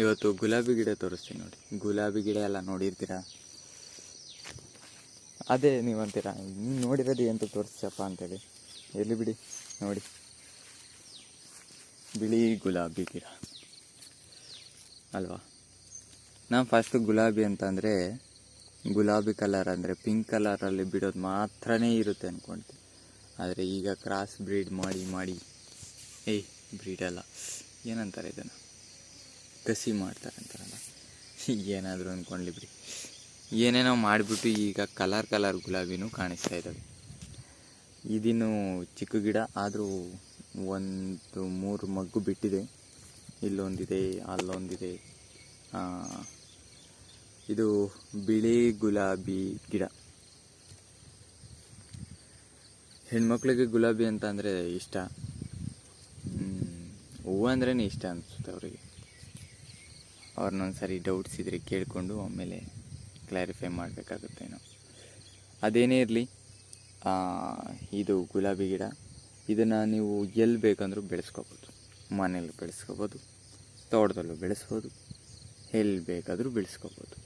ಇವತ್ತು ಗುಲಾಬಿ ಗಿಡ ತೋರಿಸ್ತೀನಿ ನೋಡಿ. ಗುಲಾಬಿ ಗಿಡ ಎಲ್ಲ ನೋಡಿರ್ತೀರಾ? ಅದೇ ನೀವು ಅಂತೀರಾ? ನೀವು ನೋಡಿರೋದು ಎಂತ ತೋರಿಸಪ್ಪ ಅಂತೇಳಿ. ಎಲ್ಲಿ ಬಿಡಿ, ನೋಡಿ. ಬಿಳಿ ಗುಲಾಬಿ ಗಿಡ. ಅಲ್ವಾ? ನಾನು ಫಸ್ಟ್ ಗುಲಾಬಿ ಅಂತಂದರೆ ಗುಲಾಬಿ ಕಲರ್ ಅಂದರೆ ಪಿಂಕ್ ಕಲರಲ್ಲಿ ಬಿಡೋದು ಮಾತ್ರನೇ ಇರುತ್ತೆ ಅಂದ್ಕೊಳ್ತೀನಿ ಆದರೆ ಈಗ ಕ್ರಾಸ್ ಬ್ರೀಡ್ ಮಾಡಿ ಮಾಡಿ. ಏಯ್ ಬ್ರೀಡ್ ಅಲ್ಲ. ಏನಂತಾರೆ ಇದನ್ನು? ಕಸಿ ಮಾಡ್ತಾರೆ ಅಂತಾರಲ್ಲ ಏನಾದರೂ ಅಂದ್ಕೊಂಡ್ಲಿ ಬಿಡಿ. ಏನೇನೋ ಮಾಡಿಬಿಟ್ಟು ಈಗ ಕಲರ್ ಕಲರ್ ಗುಲಾಬಿನೂ ಕಾಣಿಸ್ತಾ ಇದ್ದಾವೆ. ಇದಿನ್ನು ಚಿಕ್ಕ ಗಿಡ, ಆದರೂ ಒಂದು ಮೂರು ಮಗ್ಗು ಬಿಟ್ಟಿದೆ. ಇಲ್ಲೊಂದಿದೆ, ಅಲ್ಲೊಂದಿದೆ. ಇದು ಬಿಳಿ ಗುಲಾಬಿ ಗಿಡ. ಹೆಣ್ಮಕ್ಳಿಗೆ ಗುಲಾಬಿ ಅಂತ ಅಂದರೆ ಇಷ್ಟ. ಹೂವು ಅಂದ್ರೇ ಇಷ್ಟ ಅನಿಸುತ್ತೆ ಅವರಿಗೆ. ಅವ್ರನ್ನೊಂದು ಸರಿ ಡೌಟ್ಸ್ ಇದ್ರೆ ಕೇಳಿಕೊಂಡು ಆಮೇಲೆ ಕ್ಲಾರಿಫೈ ಮಾಡಬೇಕಾಗುತ್ತೆ ನಾವು ಅದೇನೇ ಇರಲಿ ಇದು ಗುಲಾಬಿ ಗಿಡ, ಇದನ್ನು ನೀವು ಎಲ್ಲಿ ಬೇಕಂದ್ರೂ ಬೆಳೆಸ್ಕೋಬೋದು. ಮನೇಲಿ ಬೆಳೆಸ್ಕೋಬೋದು, ತೋಟದಲ್ಲೂ ಬೆಳೆಸ್ಬೋದು, ಎಲ್ಲಿ ಬೇಕಾದರೂ ಬೆಳೆಸ್ಕೋಬೋದು.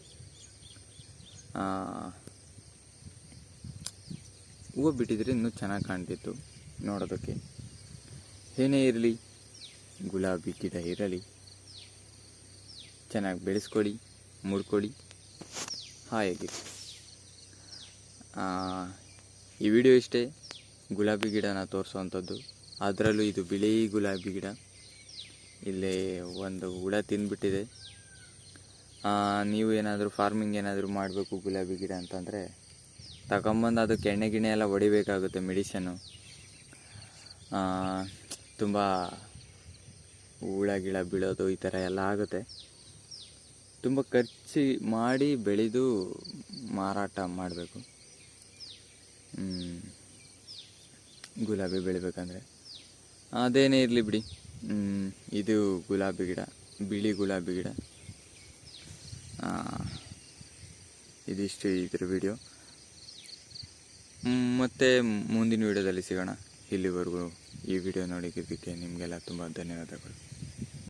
ಹೂವು ಬಿಟ್ಟಿದ್ರೆ ಇನ್ನೂ ಚೆನ್ನಾಗಿ ಕಾಣ್ತಿತ್ತು ನೋಡೋದಕ್ಕೆ. ಏನೇ ಇರಲಿ, ಗುಲಾಬಿ ಗಿಡ ಇರಲಿ ಚೆನ್ನಾಗಿ ಬೆಳೆಸ್ಕೊಳ್ಳಿ ಮುಡ್ಕೊಳ್ಳಿ ಹಾಯಾಗಿರಿ ಈ ವಿಡಿಯೋ ಇಷ್ಟೇ. ಗುಲಾಬಿ ಗಿಡನ ತೋರಿಸೋವಂಥದ್ದು ಅದರಲ್ಲೂ ಇದು ಬಿಳಿ ಗುಲಾಬಿ ಗಿಡ. ಇಲ್ಲಿ ಒಂದು ಹುಳ ತಿಂದುಬಿಟ್ಟಿದೆ. ನೀವು ಏನಾದರೂ ಫಾರ್ಮಿಂಗ್ ಏನಾದರೂ ಮಾಡಬೇಕು ಗುಲಾಬಿ ಗಿಡ ಅಂತಂದರೆ, ತಗೊಂಬಂದು ಅದಕ್ಕೆ ಎಣ್ಣೆ ಗಿಣ್ಣೆ ಎಲ್ಲ ಹೊಡಿಬೇಕಾಗುತ್ತೆ ಮೆಡಿಸನ್ನು ತುಂಬ ಹುಳ ಗಿಳ ಬೀಳೋದು ಈ ಥರ ಎಲ್ಲ ಆಗುತ್ತೆ. ತುಂಬ ಖರ್ಚು ಮಾಡಿ ಬೆಳೆದು ಮಾರಾಟ ಮಾಡಬೇಕು. ಗುಲಾಬಿ ಬೆಳಿಬೇಕಂದ್ರೆ. ಅದೇನೇ ಇರಲಿ ಬಿಡಿ. ಇದು ಗುಲಾಬಿ ಗಿಡ, ಬಿಳಿ ಗುಲಾಬಿ ಗಿಡ. ಇದಿಷ್ಟು ಇದ್ರ ವಿಡಿಯೋ ಮತ್ತು ಮುಂದಿನ ವಿಡಿಯೋದಲ್ಲಿ ಸಿಗೋಣ. ಇಲ್ಲಿವರೆಗೂ ಈ ವಿಡಿಯೋ ನೋಡಿದ್ದಕ್ಕೆ ನಿಮಗೆಲ್ಲ ತುಂಬ ಧನ್ಯವಾದಗಳು.